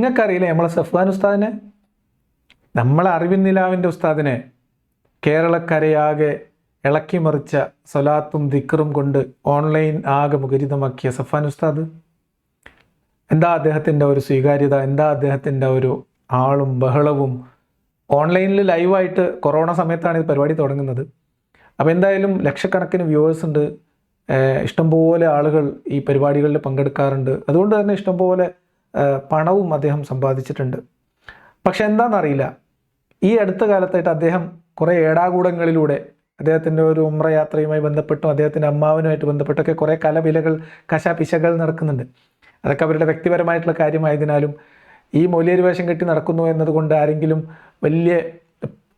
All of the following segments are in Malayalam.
നിങ്ങൾക്കറിയില്ലേ നമ്മളെ സഫ്വാൻ ഉസ്താദിനെ? നമ്മളെ അറിവിൻ നിലാവിന്റെ ഉസ്താദിനെ കേരളക്കരയാകെ ഇളക്കിമറിച്ച സൊലാത്തും ദിക്കറും കൊണ്ട് ഓൺലൈൻ ആകെ മുഖരിതമാക്കിയ സഫാൻ ഉസ്താദ്. എന്താ അദ്ദേഹത്തിന്റെ ഒരു സ്വീകാര്യത? എന്താ അദ്ദേഹത്തിന്റെ ഒരു ആളും ബഹളവും? ഓൺലൈനിൽ ലൈവായിട്ട് കൊറോണ സമയത്താണ് ഈ പരിപാടി തുടങ്ങുന്നത്. അപ്പോൾ എന്തായാലും ലക്ഷക്കണക്കിന് വ്യൂവേഴ്സ് ഉണ്ട്. ഇഷ്ടംപോലെ ആളുകൾ ഈ പരിപാടികളിൽ പങ്കെടുക്കാറുണ്ട്. അതുകൊണ്ട് തന്നെ ഇഷ്ടംപോലെ പണവും അദ്ദേഹം സമ്പാദിച്ചിട്ടുണ്ട്. പക്ഷെ എന്താണെന്നറിയില്ല ഈ അടുത്ത കാലത്തായിട്ട് അദ്ദേഹം കുറേ ഏടാകൂടങ്ങളിലൂടെ അദ്ദേഹത്തിന്റെ ഒരു ഉമ്ര യാത്രയുമായി ബന്ധപ്പെട്ടും അദ്ദേഹത്തിന്റെ അമ്മാവനുമായിട്ട് ബന്ധപ്പെട്ടൊക്കെ കുറേ കലവിലകൾ കശാപിശകൾ നടക്കുന്നുണ്ട്. അതൊക്കെ അവരുടെ വ്യക്തിപരമായിട്ടുള്ള കാര്യമായതിനാലും ഈ മൗലിയരി വേഷം കെട്ടി നടക്കുന്നു എന്നതുകൊണ്ട് ആരെങ്കിലും വലിയ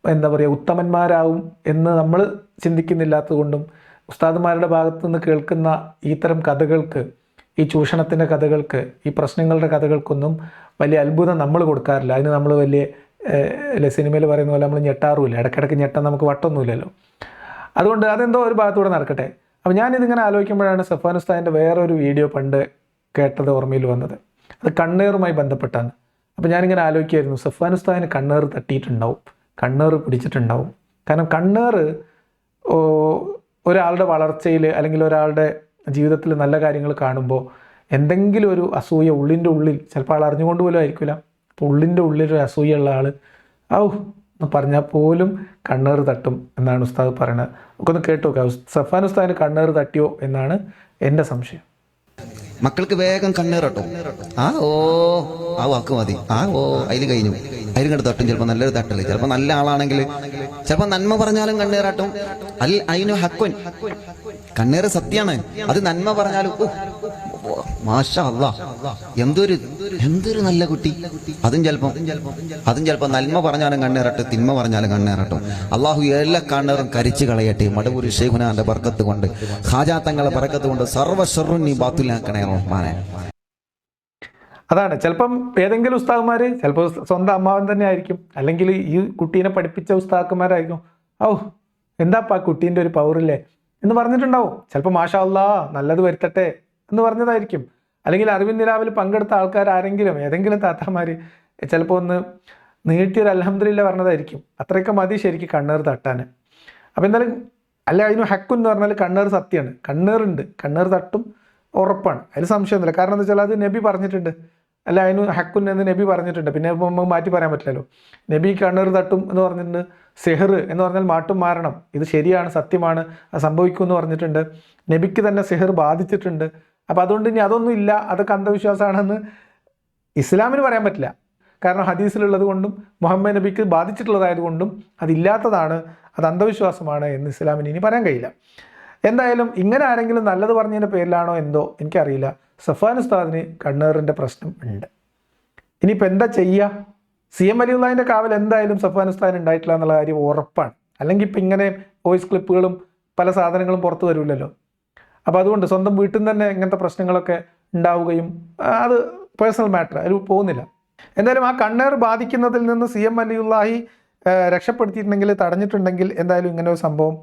എന്താ പറയുക ഉത്തമന്മാരാവും എന്ന് നമ്മൾ ചിന്തിക്കുന്നില്ലാത്തതുകൊണ്ടും ഉസ്താദുമാരുടെ ഭാഗത്തു നിന്ന് കേൾക്കുന്ന ഇത്തരം കഥകൾക്ക് ഈ ചൂഷണത്തിന്റെ കഥകൾക്ക് ഈ പ്രശ്നങ്ങളുടെ കഥകൾക്കൊന്നും വലിയ അത്ഭുതം നമ്മൾ കൊടുക്കാറില്ല. അതിന് നമ്മൾ വലിയ അല്ലെ സിനിമയിൽ പറയുന്ന പോലെ നമ്മൾ ഞെട്ടാറുമില്ല. ഇടയ്ക്കിടയ്ക്ക് ഞെട്ടാൻ നമുക്ക് വട്ടൊന്നുമില്ലല്ലോ അതുകൊണ്ട് അതെന്തോ ഒരു ഭാഗത്തൂടെ നടക്കട്ടെ. അപ്പോൾ ഞാനിതിങ്ങനെ ആലോചിക്കുമ്പോഴാണ് സഫാൻ വേറൊരു വീഡിയോ പണ്ട് കേട്ടത് ഓർമ്മയിൽ വന്നത്. അത് കണ്ണേറുമായി ബന്ധപ്പെട്ടാണ്. അപ്പോൾ ഞാനിങ്ങനെ ആലോചിക്കുമായിരുന്നു സഫാൻ ഉസ്താദിന് കണ്ണേറ് തട്ടിയിട്ടുണ്ടാവും. കണ്ണേറ് പിടിച്ചിട്ടുണ്ടാവും. കാരണം കണ്ണേറ് ഒരാളുടെ വളർച്ചയിൽ അല്ലെങ്കിൽ ഒരാളുടെ ജീവിതത്തിൽ നല്ല കാര്യങ്ങൾ കാണുമ്പോൾ എന്തെങ്കിലും ഒരു അസൂയ ഉള്ളിന്റെ ഉള്ളിൽ ചിലപ്പോൾ ആൾ അറിഞ്ഞുകൊണ്ട് പോലും ആയിരിക്കില്ല. അപ്പോൾ ഉള്ളിന്റെ ഉള്ളിലൊരു അസൂയുള്ള ആൾ ഔ എന്ന് പറഞ്ഞാൽ പോലും കണ്ണേർ തട്ടും എന്നാണ് ഉസ്താദ് പറയുന്നത് നമുക്കൊന്ന് കേട്ടു സഫാൻ ഉസ്താദിന് കണ്ണേർ തട്ടിയോ എന്നാണ് എന്റെ സംശയം. മക്കൾക്ക് വേഗം കണ്ണേറട്ടോ ആ ഓ ആ വാക്ക് മതി. ആ ഓ അതിൽ കഴിഞ്ഞു. കണ്ട് തട്ടും ചിലപ്പോൾ നല്ലൊരു തട്ടൽ ചിലപ്പോൾ നല്ല ആളാണെങ്കിൽ ചിലപ്പോൾ നന്മ പറഞ്ഞാലും കണ്ണേറാട്ടും അൽ അയിനു ഹക്കുൻ. കണ്ണേറ് സത്യമാണ് അത് നന്മ പറഞ്ഞാലും എന്തൊരു എന്തൊരു നല്ല കുട്ടി. അതും ചിലപ്പം അതും ചിലപ്പോൾ നന്മ പറഞ്ഞാലും കണ്ണേറട്ടെ തിന്മ പറഞ്ഞാലും കണ്ണേറട്ടെ അള്ളാഹു എല്ലാ കണ്ണേറും കരിച്ചു കളയട്ടെ. മടവൂരി ഷെയ്ഖുനാന്റെ ബർക്കത്ത് കൊണ്ട് ഹാജാത്തങ്ങളെ ബർക്കത്ത് കൊണ്ട് സർവ നീ ബാത്തുലാക്കണേ റഹ്മാനെ. അതാണ്. ചിലപ്പം ഏതെങ്കിലും ഉസ്താദുമാർ ചിലപ്പോൾ സ്വന്തം അമ്മാവൻ തന്നെ ആയിരിക്കും അല്ലെങ്കിൽ ഈ കുട്ടീനെ പഠിപ്പിച്ച ഉസ്താക്കന്മാരായിരിക്കും ഓ എന്താപ്പാ കുട്ടീന്റെ ഒരു പവറില്ലേ എന്ന് പറഞ്ഞിട്ടുണ്ടാവും. ചിലപ്പോൾ മാഷാ നല്ലത് വരുത്തട്ടെ എന്ന് പറഞ്ഞതായിരിക്കും. അല്ലെങ്കിൽ അറിവിൻ നിലാവിൽ പങ്കെടുത്ത ആൾക്കാർ ആരെങ്കിലും ഏതെങ്കിലും താത്താമാർ ചിലപ്പോൾ ഒന്ന് നീട്ടിയൊരു അലഹമ്മദില്ല പറഞ്ഞതായിരിക്കും. അത്രയൊക്കെ മതി ശരിക്കും കണ്ണേർ തട്ടാൻ അപ്പോൾ എന്തായാലും അല്ല അതിന് ഹക്കു എന്ന് പറഞ്ഞാൽ കണ്ണേർ സത്യമാണ് കണ്ണേറുണ്ട്. കണ്ണേർ തട്ടും ഉറപ്പാണ്. അതിൽ സംശയമൊന്നുമില്ല. കാരണം എന്താ വെച്ചാൽ അത് നബി പറഞ്ഞിട്ടുണ്ട്. അല്ല അതിന് ഹക്കുൻ എന്ന് നബി പറഞ്ഞിട്ടുണ്ട്. പിന്നെ നമുക്ക് മാറ്റി പറയാൻ പറ്റില്ലല്ലോ. നബി കണ്ണേർ തട്ടും എന്ന് പറഞ്ഞിട്ടുണ്ട്. സെഹർ എന്ന് പറഞ്ഞാൽ മാട്ടും മാറണം. ഇത് ശരിയാണ് സത്യമാണ് അത് സംഭവിക്കും എന്ന് പറഞ്ഞിട്ടുണ്ട്. നബിക്ക് തന്നെ സെഹർ ബാധിച്ചിട്ടുണ്ട്. അപ്പോൾ അതുകൊണ്ട് ഇനി അതൊന്നും ഇല്ല. അതൊക്കെ അന്ധവിശ്വാസമാണെന്ന് ഇസ്ലാമിന് പറയാൻ പറ്റില്ല. കാരണം ഹദീസിലുള്ളത് കൊണ്ടും മുഹമ്മദ് നബിക്ക് ബാധിച്ചിട്ടുള്ളതായത് കൊണ്ടും അതില്ലാത്തതാണ് അത് അന്ധവിശ്വാസമാണ് എന്ന് ഇസ്ലാമിന് ഇനി പറയാൻ കഴിയില്ല. എന്തായാലും ഇങ്ങനെ ആരെങ്കിലും നല്ലത് പറഞ്ഞതിന്റെ പേരിലാണോ എന്തോ എനിക്കറിയില്ല. സഫാൻ ഉസ്താദിന് കണ്ണേറിന്റെ പ്രശ്നം ഉണ്ട്. ഇനിയിപ്പോൾ എന്താ ചെയ്യുക സി എം അലിയുള്ളതിന്റെ കാവൽ എന്തായാലും സഫാൻ ഉസ്താദിന് ഉണ്ടായിട്ടില്ല എന്നുള്ള കാര്യം ഉറപ്പാണ്. അല്ലെങ്കിൽ ഇപ്പം ഇങ്ങനെ വോയിസ് ക്ലിപ്പുകളും പല സാധനങ്ങളും പുറത്തു വരില്ലല്ലോ അപ്പോൾ അതുകൊണ്ട് സ്വന്തം വീട്ടിൽ നിന്ന് തന്നെ ഇങ്ങനത്തെ പ്രശ്നങ്ങളൊക്കെ ഉണ്ടാവുകയും അത് പേഴ്സണൽ മാറ്റർ അതിൽ പോകുന്നില്ല. എന്തായാലും ആ കണ്ണേർ ബാധിക്കുന്നതിൽ നിന്ന് സി എം അലിയുള്ളാഹി രക്ഷപ്പെടുത്തിയിട്ടുണ്ടെങ്കിൽ തടഞ്ഞിട്ടുണ്ടെങ്കിൽ എന്തായാലും ഇങ്ങനെ ഒരു സംഭവം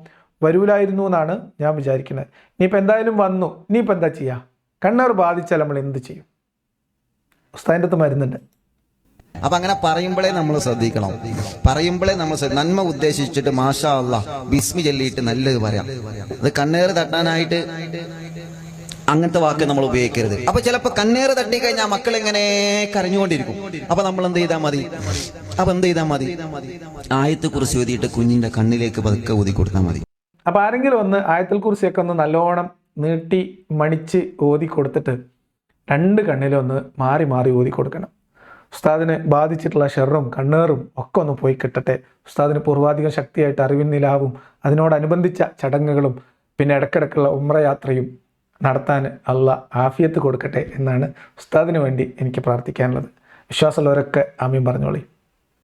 വരൂലായിരുന്നു എന്നാണ് ഞാൻ വിചാരിക്കുന്നത്. ഇനിയിപ്പോൾ എന്തായാലും വന്നു. ഇനിയിപ്പോൾ എന്താ ചെയ്യുക കണ്ണേർ ബാധിച്ചാൽ നമ്മൾ എന്ത് ചെയ്യും? ഉസ്താദിന്റെ അടുത്ത് മരുന്നുണ്ട്. അപ്പൊ അങ്ങനെ പറയുമ്പോഴേ നമ്മൾ ശ്രദ്ധിക്കണം. പറയുമ്പോഴേ നമ്മൾ നന്മ ഉദ്ദേശിച്ചിട്ട് മാഷാ അല്ല ബിസ്മി ചൊല്ലിയിട്ട് നല്ലത് പറയാം. അത് കണ്ണേറ് തട്ടാനായിട്ട് അങ്ങനത്തെ വാക്ക് നമ്മൾ ഉപയോഗിക്കരുത്. അപ്പൊ ചിലപ്പോ കണ്ണേറ് തട്ടി കഴിഞ്ഞാൽ മക്കൾ എങ്ങനെ കരഞ്ഞുകൊണ്ടിരിക്കും. അപ്പൊ നമ്മൾ എന്ത് ചെയ്താൽ മതി? അപ്പൊ എന്ത് ചെയ്താൽ മതി? ആയത്തെ കുറിച്ച് ഓതിയിട്ട് കുഞ്ഞിന്റെ കണ്ണിലേക്ക് പതുക്കെ ഊതി കൊടുത്താൽ മതി. അപ്പൊ ആരെങ്കിലും ഒന്ന് ആയത്തിൽ കുറിച്ചൊക്കെ ഒന്ന് നല്ലോണം നീട്ടി മണിച്ച് ഓതി കൊടുത്തിട്ട് രണ്ട് കണ്ണിലൊന്ന് മാറി മാറി ഓതി കൊടുക്കണം. ഉസ്താദിനെ ബാധിച്ചിട്ടുള്ള ഷെറും കണ്ണേറും ഒക്കെ ഒന്ന് പോയി കിട്ടട്ടെ. ഉസ്താദിന് പൂർവാധികം ശക്തിയായിട്ട് അറിവിൻ നിലാവും. അതിനോടനുബന്ധിച്ച ചടങ്ങുകളും പിന്നെ ഇടയ്ക്കിടയ്ക്കുള്ള ഉമ്രയാത്രയും നടത്താൻ അല്ല ആഫിയത്ത് കൊടുക്കട്ടെ എന്നാണ് ഉസ്താദിന് വേണ്ടി എനിക്ക് പ്രാർത്ഥിക്കാനുള്ളത്. വിശ്വാസമുള്ളവരൊക്കെ ആമീൻ പറഞ്ഞോളി.